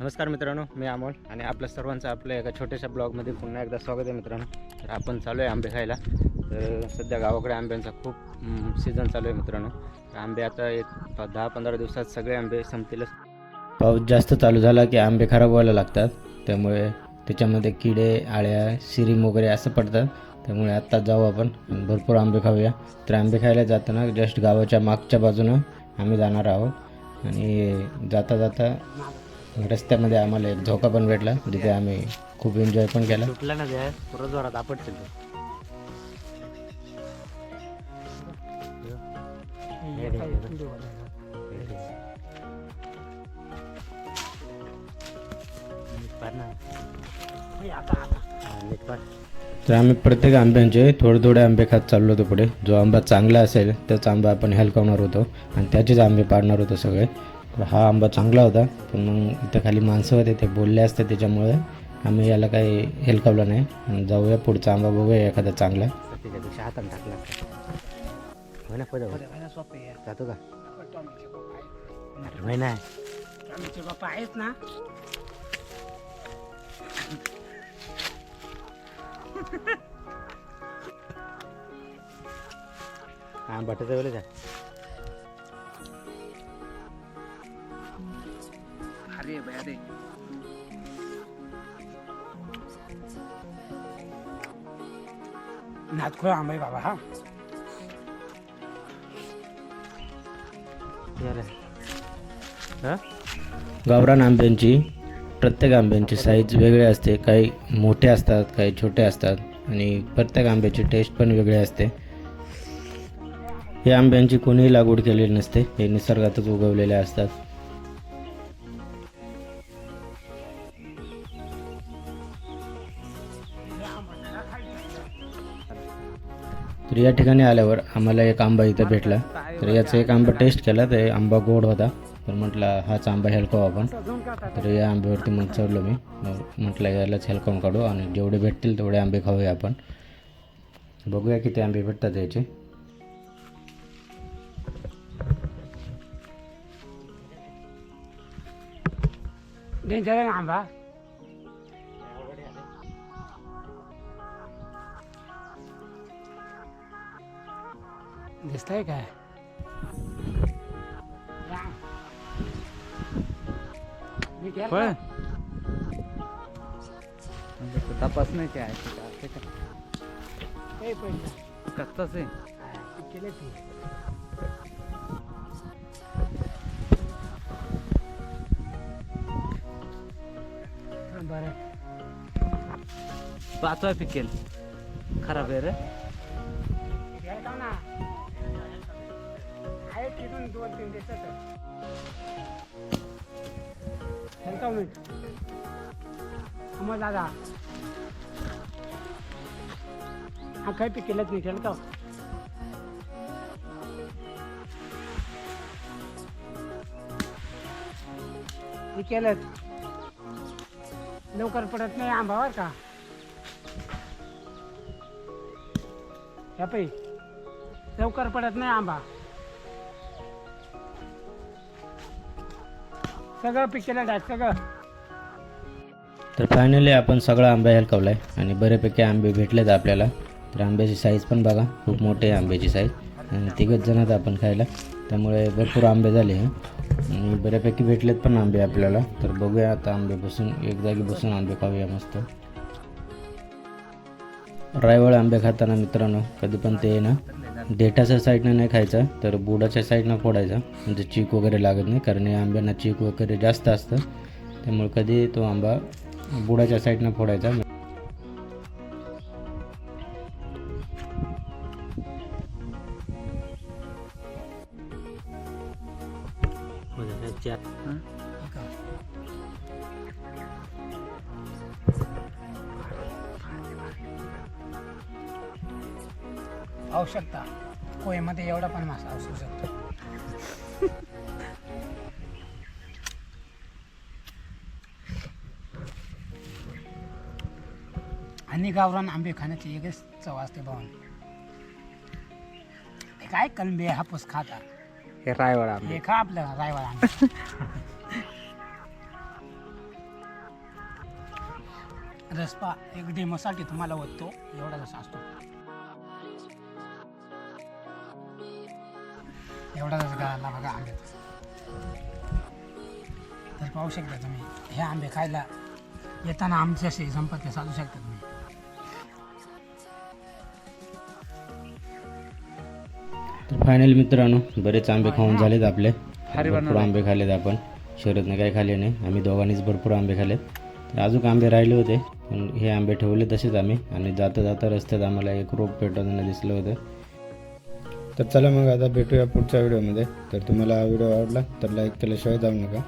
नमस्कार मित्रांनो मी अमोल आणि आपल्या सर्वांचं आपल्या एका छोट्याशा ब्लॉगमध्ये पुन्हा एकदा स्वागत आहे मित्रांनो. तर आपण चालू आहे आंबे खायला. तर सध्या गावाकडे आंब्यांचा खूप सीझन चालू आहे मित्रांनो. तर आंबे आता एक दहा पंधरा दिवसात सगळे आंबे संपतीलच पाऊस जास्त चालू झाला की आंबे खराब व्हायला लागतात. त्यामुळे त्याच्यामध्ये किडे आळ्या सिरीम वगैरे असं पडतात. त्यामुळे आत्ता जाऊ आपण भरपूर आंबे खाऊया. तर आंबे खायला जाताना जस्ट गावाच्या मागच्या बाजूनं आम्ही जाणार आहोत. आणि जाता जाता रस्त्यामध्ये आम्हाला एक झोका पण भेटला जिथे आम्ही खूप एन्जॉय पण केला. सुटला ना त्या पुरं जोरात आपटतील तर आम्ही प्रत्येक आंब्यांचे थोडे थोडे आंबे खात चाललो होतो पुढे. जो आंबा चांगला असेल त्याच आंबा आपण हेलकावणार होतो. आणि त्याचेच आंबे पाडणार होतो सगळे. हा आंबा चांगला होता. पण मग इथं खाली माणसं होते ते बोलले असते त्याच्यामुळे आम्ही याला काही हेलकावलं नाही. जाऊया पुढचा आंबा बघूया एखादा चांगला. त्याच्यापेक्षा हाताने टाकला ना जातो का ना बाप्पा आहेत ना अरे बाय अरे. नातखोळ आंबा आहे बाबा हा. हा? गावरान आंब्यांची प्रत्येक आंब्यांची साईज वेगळी असते. काही मोठे असतात काही छोटे असतात. आणि प्रत्येक आंब्याची टेस्ट पण वेगळी असते. हे आंब्यांची कोणीही लागवड केलेली नसते. हे निसर्गातच उगवलेले असतात. तर या ठिकाणी आल्यावर आम्हाला एक आंबा इथं भेटला. तर याचा एक आंबा टेस्ट केला तर आंबा गोड होता. तर म्हटलं हाच आंबा हेलकाव आपण. तर या आंब्यावरती मग चढलो मी. म्हटलं यालाच हेलकावून काढू आणि जेवढे भेटतील तेवढे आंबे खाऊया आपण. बघूया किती आंबे भेटतात याचे. आंबा? दिसतंय काय. का? तपास नाही. कच्चाच आहे हा, केलं. हा, बरं पाचवा पिकेल खराब आहे रे ना आहे तिथून दोन तीन दिवसात. का मिनिट? मग दादा. हा काही पिकेलच नाही ठेल का? केलंच. लवकर पडत नाही आंबावर का? ह्या पै लवकर पडत नाही आंबा. सगळं पिकेलं डाय सगळं. तर फायनली आपण सगळा आंबा हलकवला आहे आणि बऱ्यापैकी आंबे भेटलेत आपल्याला. तर आंब्याची साईज पण बघा खूप मोठी आहे आंब्याची साईज आणि तिघच जण आहेत आपण खायला. त्यामुळे भरपूर आंबे झाले आणि बऱ्यापैकी भेटलेत पण आंबे आपल्याला. तर बघूया आता आंबे बसून एक जागी बसून आंबे खाऊया मस्त. रायवळ आंबे खाताना मित्रांनो कधी पण ते ना देठाच्या साईडनं नाही खायचं तर बुडाच्या साईडनं फोडायचा. म्हणजे चीक वगैरे लागत नाही कारण या आंब्यांना चीक वगैरे जास्त असतं. त्यामुळे कधी तो आंबा बुडाच्या साईडनं फोडायचा. आवश्यकता. पोहेमध्ये एवढा पण मासा असू शकतो. आणि गावरान आंबे खाण्याची एकच चव असते भावन हे काय कलबे हापूस खाता. हे रायवाडा हे खा आपलं रायवाडा आंबे. रसपा एक डेमोसाठी तुम्हाला होतो एवढा जसा असतो. एवढा जसा गाळाला बघा आंब्याचा तर पाहू शकता तुम्ही हे आंबे खायला येताना आमच्याशी संपर्क साधू शकता तुम्ही. तर फायनल मित्रांनो बरेच आंबे खाऊन झालेत आपले. भरपूर आंबे खाल्लेत आपण. शर्यतने काही खाल्ले नाही आम्ही दोघांनीच भरपूर आंबे खाल्लेत तर अजून आंबे राहिले होते पण हे आंबे ठेवले तसेच आम्ही. आणि जाता जाता रस्त्यात आम्हाला एक रोप पेटवताना दिसलं होतं. तर चला मग आता भेटूया पुढच्या व्हिडिओमध्ये. तर तुम्हाला हा व्हिडिओ आवडला तर लाईक केल्याशिवाय जाऊ नका.